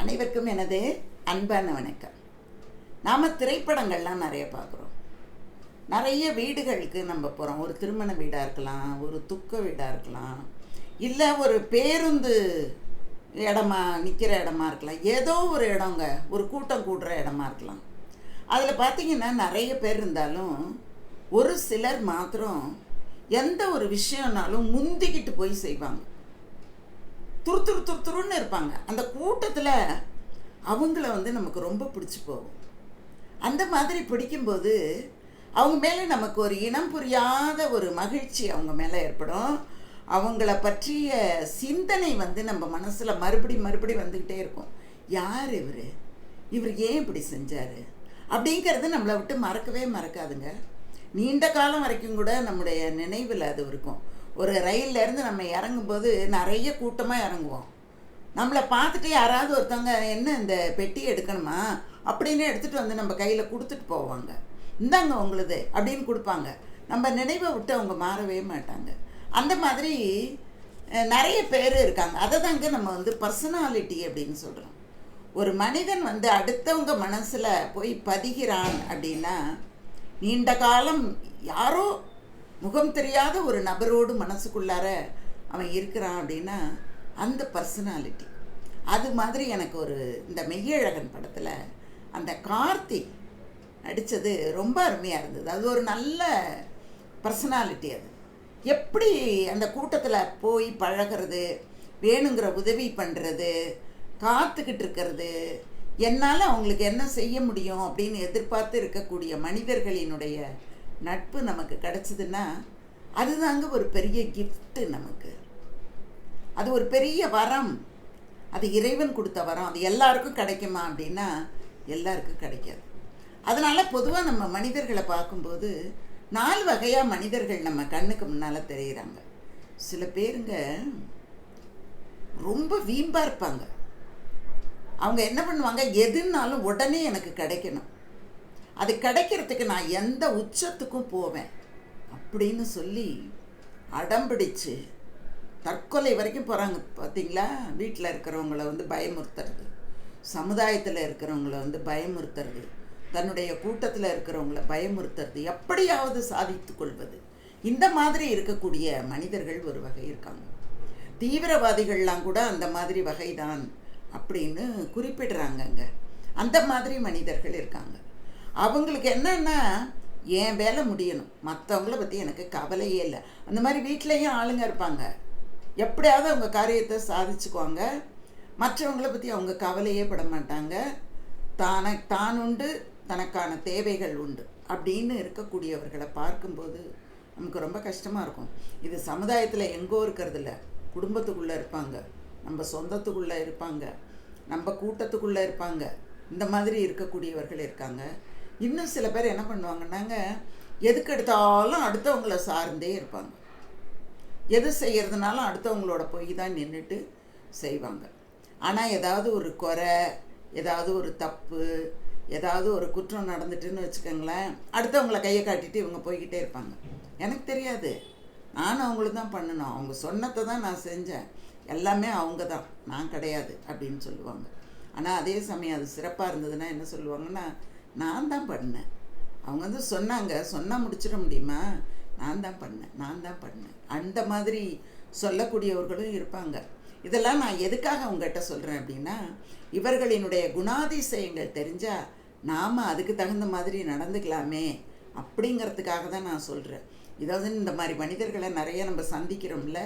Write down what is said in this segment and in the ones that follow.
அனைவருக்கும் எனது அன்பான வணக்கம். நாம் திரைப்படங்கள்லாம் நிறைய பார்க்குறோம். நிறைய வீடுகளுக்கு நம்ம போகிறோம். ஒரு திருமண வீடாக இருக்கலாம் ஒரு துக்க வீடாக இருக்கலாம் இல்லை ஒரு பேருந்து இடமா நிற்கிற இடமா இருக்கலாம். ஏதோ ஒரு இடங்க ஒரு கூட்டம் கூடுற இடமா இருக்கலாம். அதில் பார்த்திங்கன்னா நிறைய பேர் இருந்தாலும் ஒரு சிலர் மாத்திரம் எந்த ஒரு விஷயம்னாலும் முந்திக்கிட்டு போய் செய்வாங்க. துரு துரு துரு துருன்னு இருப்பாங்க. அந்த கூட்டத்தில் அவங்கள வந்து நமக்கு ரொம்ப பிடிச்சி போகும். அந்த மாதிரி பிடிக்கும்போது அவங்க மேலே நமக்கு ஒரு இனம் புரியாத ஒரு மகிழ்ச்சி அவங்க மேலே ஏற்படும். அவங்கள பற்றிய சிந்தனை வந்து நம்ம மனசில் மறுபடி மறுபடி வந்துக்கிட்டே இருக்கும். யார் இவர்? இவர் ஏன் இப்படி செஞ்சார்? அப்படிங்கிறது நம்மளை விட்டு மறக்கவே மறக்காதுங்க. நீண்ட காலம் வரைக்கும் கூட நம்முடைய நினைவில் அது இருக்கும். ஒரு ரயில்ல இருந்து நம்ம இறங்கும்போது நிறைய கூட்டமாக இறங்குவோம். நம்மளை பார்த்துட்டு யாராவது ஒருத்தவங்க என்ன இந்த பெட்டி எடுக்கணுமா? அப்படின்னு எடுத்துகிட்டு வந்து நம்ம கையில் கொடுத்துட்டு போவாங்க. இந்தாங்க உங்களுது அப்படின்னு கொடுப்பாங்க. நம்ம நினைவை விட்டு அவங்க மாறவே மாட்டாங்க. அந்த மாதிரி நிறைய பேர் இருக்காங்க. அதை தாங்க நம்ம வந்து பர்சனாலிட்டி அப்படின்னு சொல்கிறோம் ஒரு மனிதன் வந்து அடுத்தவங்க மனசில் போய் பதிகிறான் அப்படின்னா நீண்ட காலம் யாரோ முகம் தெரியாத ஒரு நபரோடு மனசுக்குள்ளார அவன் இருக்கிறான் அப்படின்னா அந்த பர்சனாலிட்டி அது மாதிரி எனக்கு ஒரு இந்த மெய்யழகன் படத்தில் அந்த கார்த்தி நடித்தது ரொம்ப அருமையாக இருந்தது. அது ஒரு நல்ல பர்சனாலிட்டி அது. எப்படி அந்த கூட்டத்தில் போய் பழகிறது வேணுங்கிற உதவி பண்ணுறது காத்துக்கிட்டு இருக்கிறது என்னால் அவங்களுக்கு என்ன செய்ய முடியும் அப்படின்னு எதிர்பார்த்து இருக்கக்கூடிய மனிதர்களினுடைய நட்பு நமக்கு கிடச்சிதுன்னா அதுதாங்க ஒரு பெரிய கிஃப்ட்டு நமக்கு. அது ஒரு பெரிய வரம். அது இறைவன் கொடுத்த வரம். அது எல்லாருக்கும் கிடைக்குமா அப்படின்னா எல்லாருக்கும் கிடைக்காது. அதனால் பொதுவாக நம்ம மனிதர்களை பார்க்கும்போது நாலு வகையாக மனிதர்கள் நம்ம கண்ணுக்கு முன்னால் தெரிகிறாங்க சில பேருங்க ரொம்ப வீம்பாக இருப்பாங்க. அவங்க என்ன பண்ணுவாங்க? எதுனாலும் உடனே எனக்கு கிடைக்கணும். அது கிடைக்கிறதுக்கு நான் எந்த உச்சத்துக்கும் போவேன். அப்படின்னு சொல்லி அடம்பிடிச்சு தற்கொலை வரைக்கும் போகிறாங்க பார்த்தீங்களா வீட்டில் இருக்கிறவங்கள வந்து பயமுறுத்துறது. சமுதாயத்தில் இருக்கிறவங்கள வந்து பயமுறுத்துறது. தன்னுடைய கூட்டத்தில் இருக்கிறவங்கள பயமுறுத்துறது. எப்படியாவது சாதித்து கொள்வது இந்த மாதிரி இருக்கக்கூடிய மனிதர்கள் ஒரு வகை இருக்காங்க. தீவிரவாதிகள்லாம் கூட அந்த மாதிரி வகைதான் அப்படின்னு குறிப்பிடுறாங்கங்க. அந்த மாதிரி மனிதர்கள் இருக்காங்க. அவங்களுக்கு என்னன்னா என் வேலை முடியணும். மற்றவங்கள பற்றி எனக்கு கவலையே இல்லை. அந்த மாதிரி வீட்லேயும் ஆளுங்க இருப்பாங்க. எப்படியாவது அவங்க காரியத்தை சாதிச்சுக்குவாங்க. மற்றவங்கள பற்றி அவங்க கவலையே பட மாட்டாங்க. தான தான் உண்டு தனக்கான தேவைகள் உண்டு அப்படின்னு இருக்கக்கூடியவர்களை பார்க்கும்போது நமக்கு ரொம்ப கஷ்டமாக இருக்கும். இது சமுதாயத்தில் எங்கோ இருக்கிறதில்ல குடும்பத்துக்குள்ளே இருப்பாங்க. நம்ம சொந்தத்துக்குள்ளே இருப்பாங்க. நம்ம கூட்டத்துக்குள்ளே இருப்பாங்க. இந்த மாதிரி இருக்கக்கூடியவர்கள் இருக்காங்க. இன்னும் சில பேர் என்ன பண்ணுவாங்கன்னாங்க எதுக்கு எடுத்தாலும் அடுத்தவங்கள சார்ந்தே இருப்பாங்க. எது செய்கிறதுனாலும் அடுத்தவங்களோட போய் தான் நின்றுட்டு செய்வாங்க. ஆனால் ஏதாவது ஒரு குறை ஏதாவது ஒரு தப்பு ஏதாவது ஒரு குற்றம் நடந்துட்டுன்னு வச்சுக்கோங்களேன் அடுத்தவங்கள கையை காட்டிட்டு இவங்க போய்கிட்டே இருப்பாங்க. எனக்கு தெரியாது. நானும் அவங்களுக்கு தான் பண்ணணும். அவங்க சொன்னதை தான் நான் செஞ்சேன். எல்லாமே அவங்க தான். நான் கிடையாது அப்படின்னு சொல்லுவாங்க. ஆனால் அதே சமயம் அது சிறப்பாக இருந்ததுன்னா என்ன சொல்லுவாங்கன்னா நான் தான் பண்ணேன். அவங்க வந்து சொன்னாங்க சொன்னால் முடிச்சிட முடியுமா? நான் தான் பண்ணேன் நான் தான் பண்ணேன். அந்த மாதிரி சொல்லக்கூடியவர்களும் இருப்பாங்க. இதெல்லாம் நான் எதுக்காக அவங்ககிட்ட சொல்கிறேன் அப்படின்னா இவர்களினுடைய குணாதிசயங்கள் தெரிஞ்சால் நாம் அதுக்கு தகுந்த மாதிரி நடந்துக்கலாமே அப்படிங்கிறதுக்காக தான் நான் சொல்கிறேன் இதாவது இந்த மாதிரி மனிதர்களை நிறைய நம்ம சந்திக்கிறோம்ல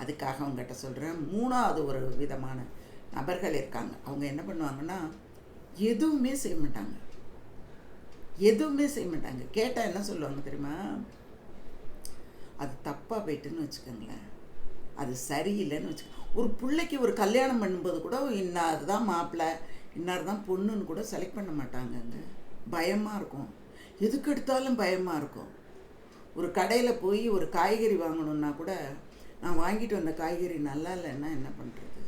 அதுக்காக அவங்ககிட்ட சொல்கிறேன் மூணாவது ஒரு விதமான நபர்கள் இருக்காங்க. அவங்க என்ன பண்ணுவாங்கன்னா எதுவுமே செய்ய மாட்டாங்க. எதுவுமே செய்ய மாட்டாங்க. கேட்டால் என்ன சொல்லுவாங்க தெரியுமா? அது தப்பாக போயிட்டுன்னு வச்சுக்கோங்களேன். அது சரியில்லைன்னு வச்சுக்க. ஒரு பிள்ளைக்கு ஒரு கல்யாணம் பண்ணும்போது கூட இன்னார் தான் மாப்பிள்ளை இன்னார் தான் பொண்ணுன்னு கூட செலக்ட் பண்ண மாட்டாங்கங்க. பயமாக இருக்கும். எதுக்கு எடுத்தாலும் பயமாக இருக்கும். ஒரு கடையில் போய் ஒரு காய்கறி வாங்கணுன்னா கூட நான் வாங்கிட்டு வந்த காய்கறி நல்லா இல்லைன்னா என்ன பண்ணுறது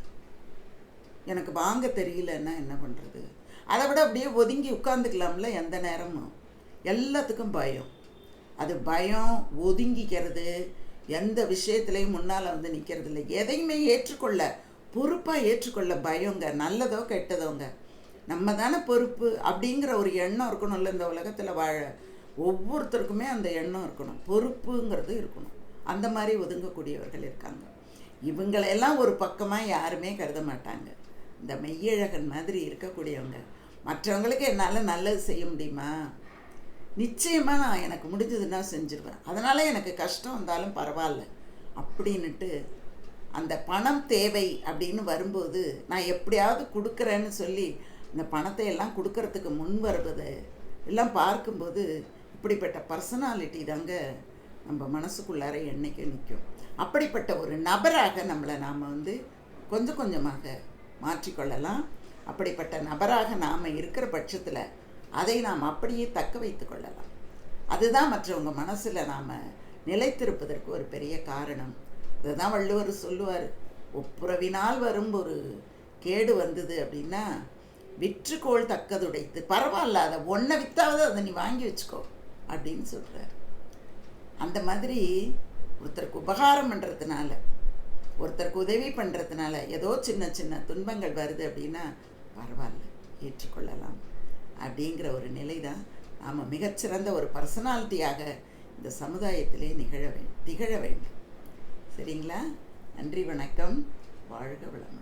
எனக்கு வாங்க தெரியலன்னா என்ன பண்ணுறது அதை விட அப்படியே ஒதுங்கி உட்காந்துக்கலாம்ல எந்த நேரமும். எல்லாத்துக்கும் பயம். அது பயம் ஒதுங்கிக்கிறது எந்த விஷயத்துலையும் முன்னால் வந்து நிற்கிறது இல்லை எதையுமே ஏற்றுக்கொள்ள பொறுப்பாக ஏற்றுக்கொள்ள பயங்க. நல்லதோ கெட்டதோங்க. நம்ம தானே பொறுப்பு அப்படிங்கிற ஒரு எண்ணம் இருக்கணும்ல இந்த உலகத்தில் வாழ. ஒவ்வொருத்தருக்குமே அந்த எண்ணம் இருக்கணும். பொறுப்புங்கிறது இருக்கணும். அந்த மாதிரி ஒதுங்கக்கூடியவர்கள் இருக்காங்க. இவங்களெல்லாம் ஒரு பக்கமாக யாருமே கருத மாட்டாங்க. இந்த மெய்யழகன் மாதிரி இருக்கக்கூடியவங்க. மற்றவங்களுக்கு என்னால் நல்லது செய்ய முடியுமா? நிச்சயமாக நான் எனக்கு முடிஞ்சதுன்னா செஞ்சுருவேன். அதனால் எனக்கு கஷ்டம் வந்தாலும் பரவாயில்ல. அப்படின்னுட்டு அந்த பணம் தேவை அப்படின்னு வரும்போது நான் எப்படியாவது கொடுக்குறேன்னு சொல்லி இந்த பணத்தை எல்லாம் கொடுக்கறதுக்கு முன் வருவது எல்லாம் பார்க்கும்போது இப்படிப்பட்ட பர்சனாலிட்டி தாங்க நம்ம மனசுக்குள்ளார என்னைக்கு நிற்கும் அப்படிப்பட்ட ஒரு நபராக நம்மளை நாம் வந்து கொஞ்சம் கொஞ்சமாக மாற்றிக்கொள்ளலாம். அப்படிப்பட்ட நபராக நாம் இருக்கிற பட்சத்தில் அதை நாம் அப்படியே தக்க வைத்து கொள்ளலாம். அதுதான் மற்றவங்க மனசில் நாம் நிலைத்திருப்பதற்கு ஒரு பெரிய காரணம். இதுதான் வள்ளுவர் சொல்லுவார். ஒப்புரவினால் வரும் ஒரு கேடு வந்தது அப்படின்னா விற்றுக்கோள் தக்கதுடைத்து பரவாயில்ல அதை ஒன்றை வித்தாவது அதை நீ வாங்கி வச்சுக்கோ அப்படின்னு சொல்கிறார் அந்த மாதிரி ஒருத்தருக்கு உபகாரம் பண்ணுறதுனால ஒருத்தருக்கு உதவி பண்ணுறதுனால ஏதோ சின்ன சின்ன துன்பங்கள் வருது அப்படின்னா பரவாயில்ல ஏற்றுக்கொள்ளலாம் அப்படிங்கிற ஒரு நிலை தான் நாம் மிகச்சிறந்த ஒரு பர்சனாலிட்டியாக இந்த சமுதாயத்திலே நிகழ வேண்டும் திகழ வேண்டும். சரிங்களா? நன்றி வணக்கம். வாழ்க வளமுடன்.